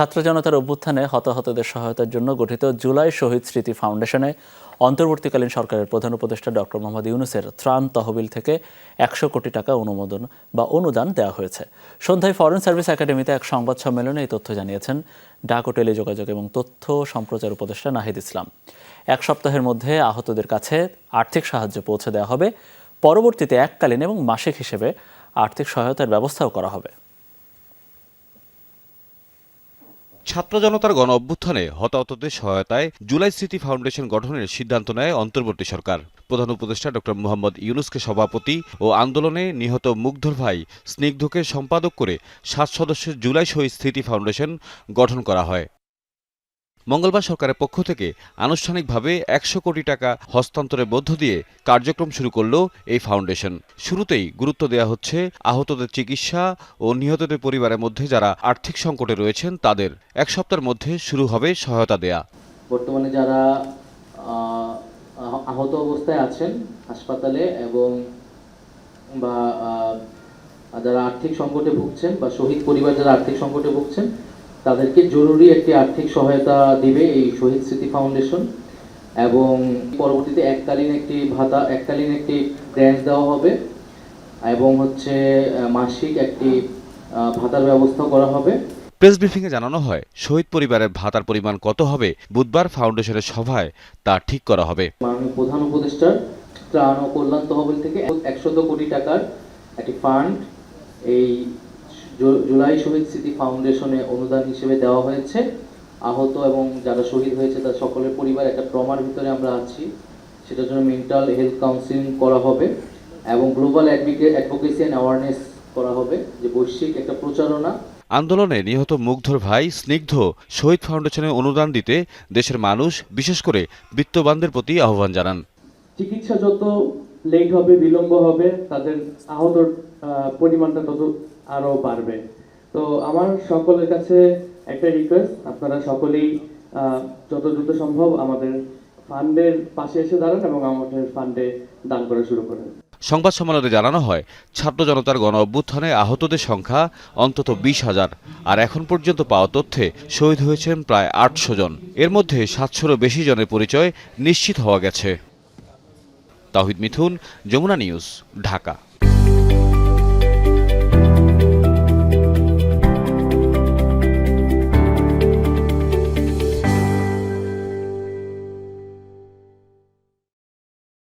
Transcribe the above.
ছাত্র জনতার অভ্যুত্থানে হতাহতদের সহায়তার জন্য গঠিত জুলাই শহীদ স্মৃতি ফাউন্ডেশনে অন্তর্বর্তীকালীন সরকারের প্রধান উপদেষ্টা ডক্টর মোহাম্মদ ইউনুসের ত্রাণ তহবিল থেকে একশো কোটি টাকা অনুমোদন বা অনুদান দেওয়া হয়েছে। সন্ধ্যায় ফরেন সার্ভিস একাডেমিতে এক সংবাদ সম্মেলনে এই তথ্য জানিয়েছেন ডাক ও টেলিযোগাযোগ এবং তথ্য সম্প্রচার উপদেষ্টা নাহিদ ইসলাম। এক সপ্তাহের মধ্যে আহতদের কাছে আর্থিক সাহায্য পৌঁছে দেওয়া হবে। পরবর্তীতে এককালীন এবং মাসিক হিসেবে আর্থিক সহায়তার ব্যবস্থাও করা হবে। ছাত্র জনতার গণ অভ্যুত্থানে হতাহতদের সহায়তায় জুলাই স্মৃতি ফাউন্ডেশন গঠনের সিদ্ধান্ত নেয় অন্তর্বর্তী সরকার। প্রধান উপদেষ্টা ডক্টর মোহাম্মদ ইউনুসকে সভাপতি ও আন্দোলনে নিহত মুগ্ধর ভাই স্নিগ্ধকে সম্পাদক করে সাত সদস্যের জুলাই শহীদ স্মৃতি ফাউন্ডেশন গঠন করা হয়। মঙ্গলবার সরকারের পক্ষ থেকে আনুষ্ঠানিকভাবে একশো কোটি টাকা হস্তান্তরের মধ্য দিয়ে কার্যক্রম শুরু করল এই ফাউন্ডেশন। শুরুতেই গুরুত্ব দেওয়া হচ্ছে আহতদের চিকিৎসা ও নিহতদের পরিবারের মধ্যে যারা আর্থিক সংকটে রয়েছেন তাদের। এক সপ্তাহের মধ্যে শুরু হবে সহায়তা দেয়া। বর্তমানে যারা আহ, আহ- আহত অবস্থায় আছেন হাসপাতালে এবং বা যারা আর্থিক সংকটে ভুগছেন বা শহীদ পরিবার যারা আর্থিক সংকটে ভুগছেন তাদেরকে জরুরি একটি আর্থিক সহায়তা দিবে এই শহীদ স্মৃতি ফাউন্ডেশন। এবং পরবর্তীতে এককালীন একটি ভাতা এককালীন একটি গ্র্যান্ট দেওয়া হবে। এবং হচ্ছে মাসিক একটি ভাতার ব্যবস্থা করা হবে। প্রেস ব্রিফিংয়ে জানানো হয় শহীদ পরিবারের ভাতার পরিমাণ কত হবে বুধবার ফাউন্ডেশনের সভায় তা ঠিক করা হবে। মাননীয় প্রধান উপদেষ্টার ত্রাণ ও কল্যাণ তহবিল থেকে একশত কোটি টাকার একটি ফান্ড এই জুলাই শহীদ স্মৃতি ফাউন্ডেশনে অনুদান হিসেবে দেওয়া হয়েছে। আহত এবং যারা শহীদ হয়েছে তার সকলের পরিবার একটা ট্রমার ভিতরে আমরা আছি। সেটার জন্য মেন্টাল হেলথ কাউন্সিলিং করা হবে এবং গ্লোবাল অ্যাডভোকেসি অ্যান্ড অ্যাওয়ারনেস করা হবে যে বৈশ্বিক একটা প্রচারণা। আন্দোলনে নিহত মুগ্ধর ভাই স্নিগ্ধ শহীদ ফাউন্ডেশনে অনুদান দিতে দেশের মানুষ বিশেষ করে বিত্তবানদের প্রতি আহ্বান জানান। চিকিৎসা যত লেট হবে বিলম্ব হবে তাদের আহতর আহ, পরিমাণটা তত আরও বাড়বে। তো আমার সকলের কাছে একটা রিকোয়েস্ট আপনারা সকলেই যত দ্রুত সম্ভব আমাদের ফান্ডের পাশে এসে দাঁড়ান এবং আমাদের ফান্ডে দান করা শুরু করেন। সংবাদ সম্মেলনে জানানো হয়, ছাত্র জনতার গণ অভ্যুত্থানে আহতদের সংখ্যা অন্তত বিশ হাজার, আর এখন পর্যন্ত পাওয়া তথ্যে শহীদ হয়েছেন প্রায় আটশো জন। এর মধ্যে সাতশোরও বেশি জনের পরিচয় নিশ্চিত হওয়া গেছে। তাহিদ মিথুন, যমুনা নিউজ, ঢাকা।